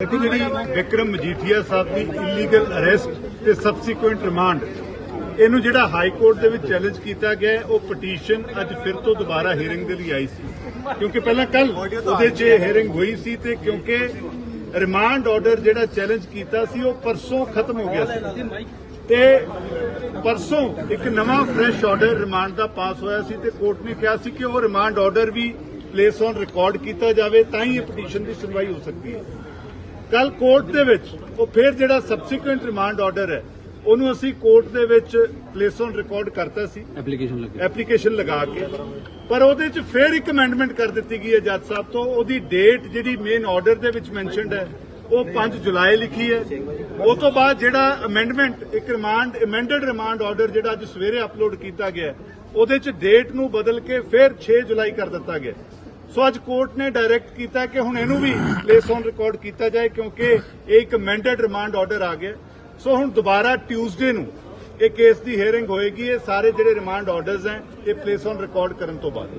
ਦੇਖੋ ਜਿਹੜੀ ਵਿਕਰਮ ਮਜੀਠੀਆ ਸਾਹਿਬ ਦੀ ਇਲੀਗਲ ਅਰੈਸਟ ਤੇ ਸਬਸੀਕੁਐਂਟ ਰਿਮਾਂਡ ਇਹਨੂੰ ਜਿਹੜਾ ਹਾਈ ਕੋਰਟ ਦੇ ਵਿੱਚ ਚੈਲੰਜ ਕੀਤਾ ਗਿਆ ਉਹ ਪਟੀਸ਼ਨ ਅੱਜ ਫਿਰ ਤੋਂ ਦੁਬਾਰਾ ਹੀਅਰਿੰਗ ਦੇ ਲਈ ਆਈ ਸੀ। ਕਿਉਂਕਿ ਪਹਿਲਾਂ ਕੱਲ ਉਹਦੇ 'ਚ ਹੀਅਰਿੰਗ ਹੋਈ ਸੀ ਤੇ ਕਿਉਂਕਿ ਰਿਮਾਂਡ ਆਰਡਰ ਜਿਹੜਾ ਚੈਲੰਜ ਕੀਤਾ ਸੀ ਉਹ ਪਰਸੋਂ ਖਤਮ ਹੋ ਗਿਆ ਸੀ। ਤੇ ਪਰਸੋਂ ਇੱਕ ਨਵਾਂ ਫਰੈਸ਼ ਆਰਡਰ ਰਿਮਾਂਡ ਦਾ ਪਾਸ ਹੋਇਆ ਸੀ ਤੇ ਕੋਰਟ ਨੇ ਕਿਹਾ ਸੀ ਕਿ ਉਹ ਰਿਮਾਂਡ ਆਰਡਰ ਵੀ ਪਲੇਸ ਔਨ ਰਿਕਾਰਡ ਕੀਤਾ ਜਾਵੇ ਤਾਂ ਹੀ ਇਹ ਪਟੀਸ਼ਨ ਦੀ ਸੁਣਵਾਈ ਹੋ ਸਕਦੀ ਹੈ। ਕੱਲ ਕੋਰਟ ਦੇ ਵਿੱਚ ਉਹ ਫਿਰ ਜਿਹੜਾ ਸਬਸੀਕੁਐਂਟ ਰਿਮਾਂਡ ਆਰਡਰ ਹੈ ਉਹਨੂੰ ਅਸੀਂ ਕੋਰਟ ਦੇ ਵਿੱਚ ਪਲੇਸ ਔਨ ਰਿਕਾਰਡ ਕਰਤਾ ਸੀ। ਐਪਲੀਕੇਸ਼ਨ ਲੱਗੀ। ਐਪਲੀਕੇਸ਼ਨ ਲਗਾ ਕੇ। ਪਰ ਉਹਦੇ ਚ ਫਿਰ ਇੱਕ ਅਮੈਂਡਮੈਂਟ ਕਰ ਦਿੱਤੀ ਗਈ ਹੈ ਜੱਜ ਸਾਹਿਬ ਤੋਂ। ਉਹਦੀ ਡੇਟ ਜਿਹੜੀ ਮੇਨ ਆਰਡਰ ਦੇ ਵਿੱਚ ਮੈਂਸ਼ਨਡ ਹੈ ਉਹ 5 ਜੁਲਾਈ ਲਿਖੀ ਹੈ। ਉਹ ਤੋਂ ਬਾਅਦ ਜਿਹੜਾ ਅਮੈਂਡਮੈਂਟ ਇੱਕ ਰਿਮਾਂਡ ਅਮੈਂਡਡ ਰਿਮਾਂਡ ਆਰਡਰ ਜਿਹੜਾ ਅੱਜ ਸਵੇਰੇ ਅਪਲੋਡ ਕੀਤਾ ਗਿਆ ਉਹਦੇ ਚ ਡੇਟ ਨੂੰ ਬਦਲ ਕੇ ਫਿਰ 6 ਜੁਲਾਈ ਕਰ ਦਿੱਤਾ ਗਿਆ ਸੋ ਅੱਜ ਕੋਰਟ ਨੇ ਡਾਇਰੈਕਟ ਕੀਤਾ ਕਿ ਹੁਣ ਇਹਨੂੰ ਵੀ ਪਲੇਸ ਔਨ ਰਿਕਾਰਡ ਕੀਤਾ ਜਾਏ ਕਿਉਂਕਿ ਇਹ ਇੱਕ ਅਮੈਂਡਡ ਰਿਮਾਂਡ ਆਰਡਰ ਆ ਗਿਆ। ਸੋ ਹੁਣ ਦੁਬਾਰਾ ਟਿਊਜ਼ਡੇ ਨੂੰ ਇਹ ਕੇਸ ਦੀ ਹੀਅਰਿੰਗ ਹੋਏਗੀ। ਇਹ ਸਾਰੇ ਜਿਹੜੇ ਰਿਮਾਂਡ ਆਰਡਰਸ ਹੈ, ਇਹ ਪਲੇਸ ਔਨ ਰਿਕਾਰਡ ਕਰਨ ਤੋਂ ਬਾਅਦ।